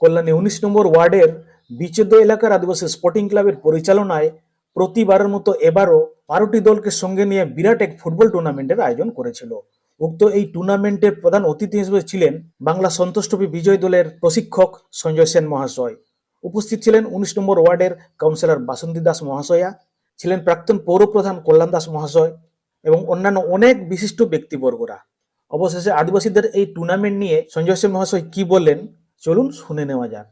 কল্যাণী উনিশ নম্বর ওয়ার্ডের বিচ্ছেদ্য এলাকার আদিবাসী স্পোর্টিং ক্লাবের পরিচালনায় প্রতিবারের মতো এবারও বারোটি দলকে সঙ্গে নিয়ে বিরাট এক ফুটবল টুর্নামেন্টের আয়োজন করেছিল। উক্ত এই টুর্নামেন্টের প্রধান অতিথি হিসেবে ছিলেন বাংলা সন্তোষ ট্রফি বিজয় দলের প্রশিক্ষক সঞ্জয় সেন মহাশয়। উপস্থিত ছিলেন উনিশ নম্বর ওয়ার্ডের কাউন্সিলর বাসন্তী দাস মহাশয়া, ছিলেন প্রাক্তন পৌরপ্রধান কল্যাণ দাস মহাশয় এবং অন্যান্য অনেক বিশিষ্ট ব্যক্তিবর্গরা। অবশেষে আদিবাসীদের এই টুর্নামেন্ট নিয়ে সঞ্জয় সেন মহাশয় কি বললেন? চলুন শুনে নেওয়া যাক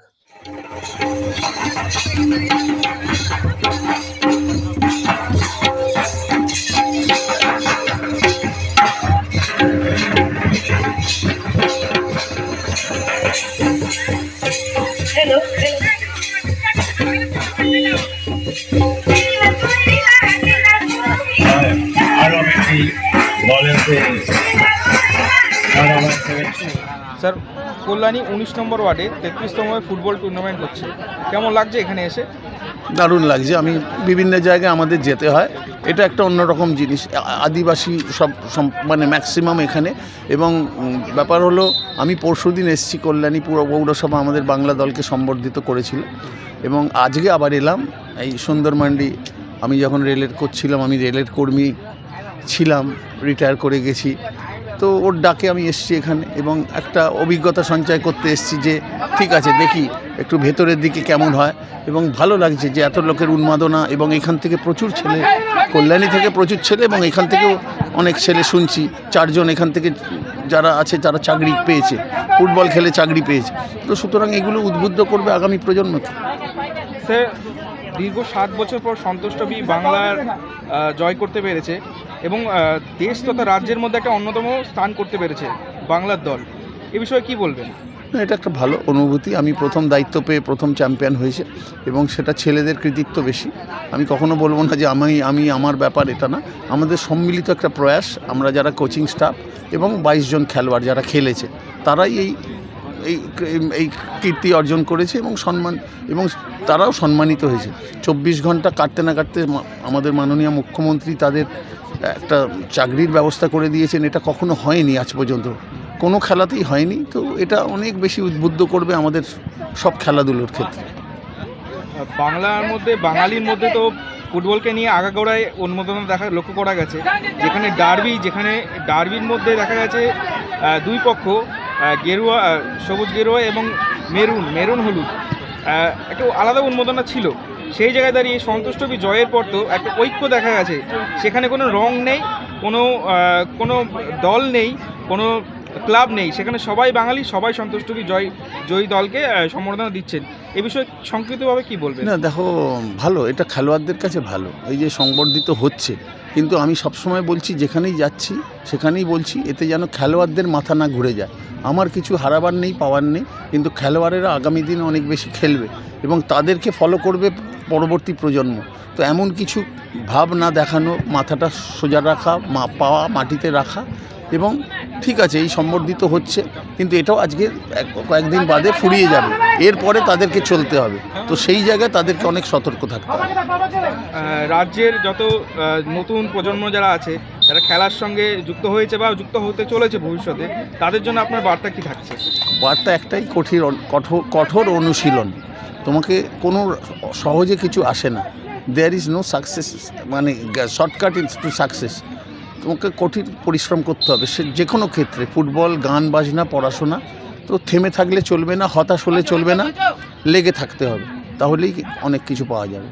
Hello. বেশি স্যার, কল্যাণী উনিশ নম্বর ওয়ার্ডে তেত্রিশতম ফুটবল টুর্নামেন্ট হচ্ছে। কেমন লাগছে এখানে এসে? দারুণ লাগছে। আমি বিভিন্ন জায়গায় আমাদের যেতে হয়। এটা একটা অন্যরকম জিনিস। আদিবাসী সব মানে ম্যাক্সিমাম এখানে। এবং ব্যাপার হলো, আমি পরশুদিন এসেছি কল্যাণী পুরো, পৌরসভা আমাদের বাংলা দলকে সম্বর্ধিত করেছিল। এবং আজকে আবার এলাম। এই সুন্দরমান্ডি আমি যখন রেলের করছিলাম আমি রেলের কর্মী ছিলাম রিটায়ার করে গেছি। তো ওর ডাকে আমি এসেছি এখানে এবং একটা অভিজ্ঞতা সঞ্চয় করতে এসেছি যে, ঠিক আছে, দেখি একটু ভেতরের দিকে কেমন হয়। এবং ভালো লাগছে যে এত লোকের উন্মাদনা এবং এখান থেকে প্রচুর ছেলে, কল্যাণী থেকে প্রচুর ছেলে এবং এখান থেকেও অনেক ছেলে শুনছি। চারজন এখান থেকে যারা আছে যারা চাকরি পেয়েছে, ফুটবল খেলে চাকরি পেয়েছে। তো সুতরাং এগুলো উদ্বুদ্ধ করবে আগামী প্রজন্মকে। দীর্ঘ সাত বছর পর সন্তোষ ট্রফি বাংলার জয় করতে পেরেছে। এবং দেশ তথা রাজ্যের মধ্যে একটা অন্যতম স্থান করতে পেরেছে বাংলার দল। এ বিষয়ে কি বলবেন? এটা একটা ভালো অনুভূতি। আমি প্রথম দায়িত্ব পেয়ে প্রথম চ্যাম্পিয়ন হয়েছে এবং সেটা ছেলেদের কৃতিত্ব বেশি। আমি কখনো বলব না যে আমি আমি, আমার ব্যাপার এটা না। আমাদের সম্মিলিত একটা প্রয়াস, আমরা যারা কোচিং স্টাফ এবং বাইশ জন খেলোয়াড় যারা খেলেছে, তারাই এই এই এই কীর্তি অর্জন করেছে এবং সম্মান এবং তারাও সম্মানিত হয়েছে। চব্বিশ ঘণ্টা কাটতে না কাটতে আমাদের মাননীয় মুখ্যমন্ত্রী তাদের একটা চাকরির ব্যবস্থা করে দিয়েছেন। এটা কখনো হয়নি আজ পর্যন্ত। কোনো খেলাতেই হয়নি। তো এটা অনেক বেশি উদ্বুদ্ধ করবে আমাদের সব খেলাধুলোর ক্ষেত্রে। বাংলার মধ্যে, বাঙালির মধ্যে তো ফুটবলকে নিয়ে আগাগোড়ায় অনুমোদন দেখা, লক্ষ্য করা গেছে। যেখানে ডার্বি যেখানে ডার্বির মধ্যে দেখা গেছে দুই পক্ষ গেরুয়া সবুজ গেরুয়া এবং মেরুন মেরুন হলুদ। একটা আলাদা উন্মোদনা ছিল। সেই জায়গায় দাঁড়িয়ে সন্তুষ্টবী জয়ের পর তো একটা ঐক্য দেখা গেছে। সেখানে কোনো রং নেই, কোনো কোনো দল নেই, কোনো ক্লাব নেই। সেখানে সবাই বাঙালি, সবাই সন্তুষ্টবী জয়, জয়ী দলকে সম্বর্ধনা দিচ্ছেন। এ বিষয়ে সংক্ষিপ্তভাবে কি বলবেন? না, দেখো, ভালো, এটা খেলোয়াড়দের কাছে ভালো। এই যে সংবর্ধিত হচ্ছে। কিন্তু আমি সবসময় বলছি, যেখানেই যাচ্ছি, সেখানেই বলছি, এতে যেন খেলোয়াড়দের মাথা না ঘুরে যায়। আমার কিছু হারাবার নেই, পাওয়ার নেই, কিন্তু খেলোয়াড়েরা আগামী দিনে অনেক বেশি খেলবে এবং তাদেরকে ফলো করবে পরবর্তী প্রজন্ম। তো এমন কিছু ভাব না দেখানো, মাথাটা সোজা রাখা, মা, পাওয়া মাটিতে রাখা এবং ঠিক আছে, এই সম্বর্ধিত হচ্ছে, কিন্তু এটাও আজকে কয়েকদিন বাদে ফুরিয়ে যাবে। এরপরে তাদেরকে চলতে হবে। তো সেই জায়গায় তাদেরকে অনেক সতর্ক থাকতে হবে। রাজ্যের যত নতুন প্রজন্ম যারা আছে যারা খেলার সঙ্গে যুক্ত হয়েছে বা যুক্ত হতে চলেছে ভবিষ্যতে, তাদের জন্য আপনার বার্তা কি থাকছে? বার্তা একটাই কঠিন কঠোর কঠোর অনুশীলন। তোমাকে কোনো সহজে কিছু আসে না। দেয়ার ইজ নো সাকসেস মানে শর্টকাট ইজ টু সাকসেস তোমাকে কঠিন পরিশ্রম করতে হবে। সে যে কোনো ক্ষেত্রে, ফুটবল, গান, বাজনা, পড়াশোনা, তো থেমে থাকলে চলবে না, হতাশ হলে চলবে না, লেগে থাকতে হবে। তাহলেই অনেক কিছু পাওয়া যাবে।